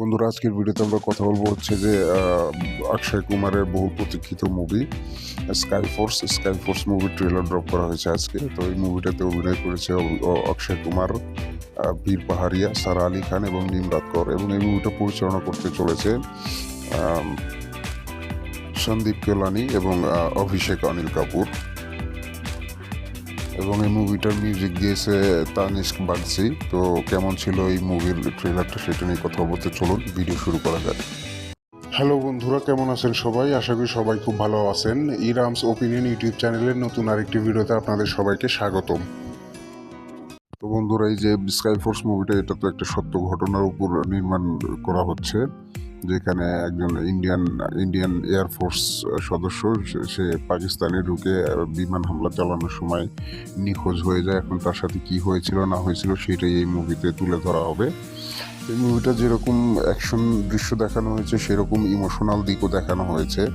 বন্ধুরা, আজকের ভিডিওতে আমরা কথা বলব হচ্ছে যে অক্ষয় কুমারের বহু প্রতীক্ষিত movie sky force sky force মুভির ট্রেলার ড্রপ করা হয়েছে আজকে। তো এই মুভিটাতে অভিনয় করেছে অক্ষয় কুমার বীর পাহাড়িয়া, সারা আলী খান এবং নিমরাত কর। এবং এই মুভিটা পরিচালনা করতে চলেছে সন্দীপ কেলানি এবং অভিষেক অনিল কাপুর। এবং এই মুভিটার মিউজিক দিয়েছে তানিস্ক বাগসি তো কেমন ছিল এই মুভির ট্রেলারটা সেটা নিয়ে কথা বলতে চলুন ভিডিও শুরু করা যাক। হ্যালো বন্ধুরা, কেমন আছেন সবাই? আশা করি সবাই খুব ভালো আছেন। ইরামস ওপিনিয়ন ইউটিউব চ্যানেলের নতুন আরেকটি ভিডিওতে আপনাদের সবাইকে স্বাগতম। তো বন্ধুরা, এই যে স্কাই ফোর্স মুভিটা এটা তো একটা সত্য ঘটনার উপর নির্মাণ করা হচ্ছে। যেখানে একজন ইন্ডিয়ান ইন্ডিয়ান এয়ারফোর্স সদস্য, সে- পাকিস্তানে ঢুকে বিমান হামলা চালানোর সময় নিখোঁজ হয়ে যায়। এখন তার সাথে কি হয়েছিল, না হয়েছিল, সেটাই এই মুভিতে তুলে ধরা হবে। এই মুভিটা যেরকম অ্যাকশন দৃশ্য দেখানো হয়েছে, সেরকম ইমোশনাল দিকও দেখানো হয়েছে।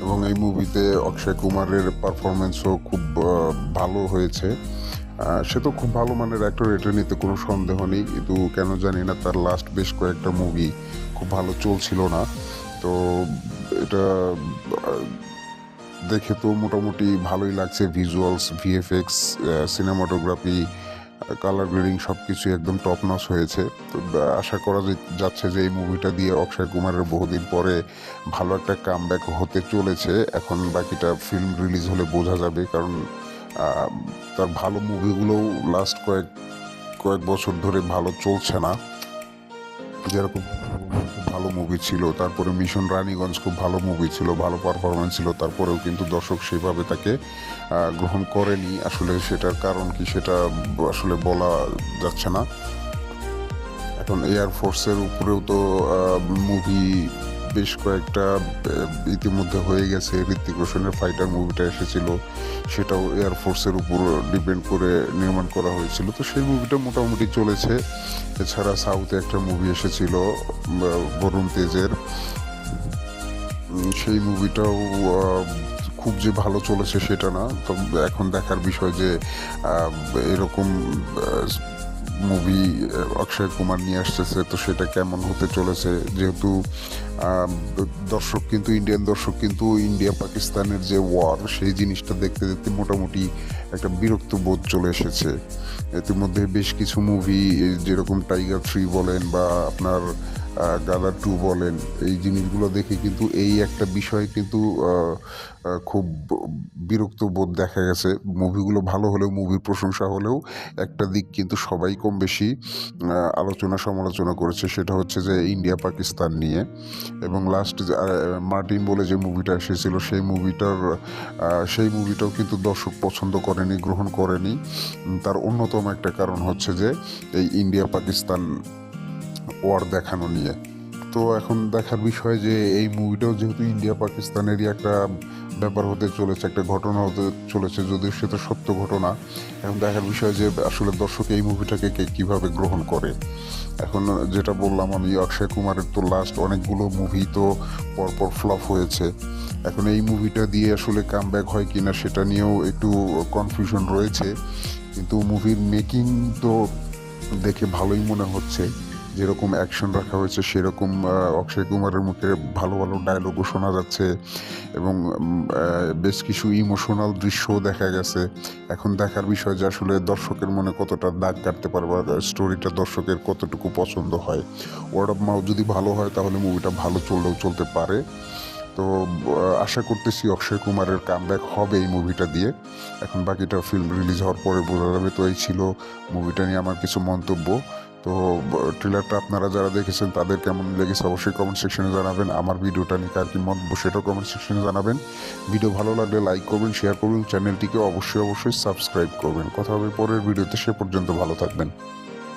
এবং এই মুভিতে অক্ষয় কুমারের পারফরমেন্সও খুব ভালো হয়েছে। সে তো খুব ভালো মানের অ্যাক্টর এটা নিতে কোনো সন্দেহ নেই। কিন্তু কেন জানি না, তার লাস্ট বেশ কয়েকটা মুভি খুব ভালো চলছিল না। তো এটা, দেখে তো মোটামুটি ভালোই লাগছে। Visuals VFX cinematography colour grading সব কিছু একদম টপ নস হয়েছে। তো আশা করা যাচ্ছে যে, এই মুভিটা দিয়ে অক্ষয় কুমারের বহুদিন পরে ভালো একটা কাম হতে চলেছে। এখন বাকিটা ফিল্ম রিলিজ হলে বোঝা যাবে, কারণ তার ভালো মুভিগুলোও লাস্ট কয়েক কয়েক বছর ধরে ভালো চলছে না। যেরকম ভালো মুভি ছিল। তারপরে মিশন রানীগঞ্জ খুব ভালো মুভি ছিল, ভালো পারফরমেন্স ছিল। তারপরেও কিন্তু দর্শক সেভাবে তাকে গ্রহণ করেনি। আসলে সেটার কারণ কি সেটা আসলে বলা যাচ্ছে না। এখন এয়ারফোর্সের উপরেও তো মুভি বেশ কয়েকটা ইতিমধ্যে হয়ে গেছে। ঋত্বিক রোশনের ফাইটার মুভিটা এসেছিল। সেটাও এয়ারফোর্সের উপর ডিপেন্ড করে নির্মাণ করা হয়েছিল। তো সেই মুভিটা মোটামুটি চলেছে। এছাড়া সাউথে একটা মুভি এসেছিল বরুণ তেজের। সেই মুভিটাও খুব যে ভালো চলেছে সেটা না। তো এখন দেখার বিষয় যে এরকম মুভি অক্ষয় কুমার নিয়ে আসতেছে, তো সেটা কেমন হতে চলেছে? যেহেতু দর্শক কিন্তু ইন্ডিয়ান দর্শক কিন্তু ইন্ডিয়া পাকিস্তানের যে ওয়ার সেই জিনিসটা দেখতে দেখতে মোটামুটি একটা বিরক্ত বোধ চলে এসেছে। ইতিমধ্যে বেশ কিছু মুভি যেরকম টাইগার থ্রি বলেন বা আপনার গাদার টু বলেন, এই জিনিসগুলো দেখে কিন্তু এই একটা বিষয় কিন্তু খুব বিরক্ত বোধ দেখা গেছে। মুভিগুলো ভালো হলেও মুভির প্রশংসা হলেও একটা দিক কিন্তু সবাই কম বেশি আলোচনা সমালোচনা করেছে, সেটা হচ্ছে যে ইন্ডিয়া, পাকিস্তান নিয়ে। এবং লাস্ট মার্টিন বলে যে মুভিটা এসেছিল, সেই মুভিটার সেই মুভিটাও কিন্তু দর্শক পছন্দ করেনি, গ্রহণ করেনি। তার অন্যতম একটা কারণ হচ্ছে যে এই ইন্ডিয়া, পাকিস্তান ওয়ার দেখানো নিয়ে। তো এখন দেখার বিষয় যে এই মুভিটাও যেহেতু ইন্ডিয়া পাকিস্তানেরই একটা ব্যাপার হতে চলেছে, একটা ঘটনা হতে চলেছে, যদিও সেটা সত্য ঘটনা, এখন দেখার বিষয় যে আসলে দর্শক এই মুভিটাকে কে কীভাবে গ্রহণ করে। এখন যেটা বললাম আমি, অক্ষয় কুমারের তো লাস্ট অনেকগুলো মুভি তো পরপর ফ্লপ হয়েছে। এখন এই মুভিটা দিয়ে আসলে কাম হয় কি না সেটা নিয়েও একটু কনফিউশন রয়েছে। কিন্তু মুভির মেকিং তো দেখে ভালোই মনে হচ্ছে। যেরকম অ্যাকশন রাখা হয়েছে, সেরকম অক্ষয় কুমারের মুখে ভালো ভালো ডায়লগও শোনা যাচ্ছে এবং বেশ কিছু ইমোশনাল দৃশ্যও দেখা গেছে। এখন দেখার বিষয় যে আসলে দর্শকের মনে কতটা দাগ কাটতে পারবে স্টোরিটা দর্শকের কতটুকু পছন্দ হয়। ওয়ার্ড অফ মাউথ যদি ভালো হয়, তাহলে মুভিটা ভালো চললেও চলতে পারে। তো আশা করতেছি অক্ষয় কুমারের কামব্যাক হবে এই মুভিটা দিয়ে। এখন বাকিটা ফিল্ম রিলিজ হওয়ার পরে বোঝা যাবে। তো এই ছিল মুভিটা নিয়ে আমার কিছু মন্তব্য। তো ট্রেলারটা আপনারা যারা দেখেছেন, তাদের কেমন লেগেছে অবশ্যই কমেন্ট সেকশনে জানাবেন। আমার ভিডিওটা নিয়ে কার কি মত সেটাও কমেন্ট সেকশনে জানাবেন। ভিডিও ভালো লাগলে লাইক করবেন শেয়ার করবেন চ্যানেলটিকে অবশ্যই অবশ্যই সাবস্ক্রাইব করবেন। কথা হবে পরের ভিডিওতে, সে পর্যন্ত ভালো থাকবেন।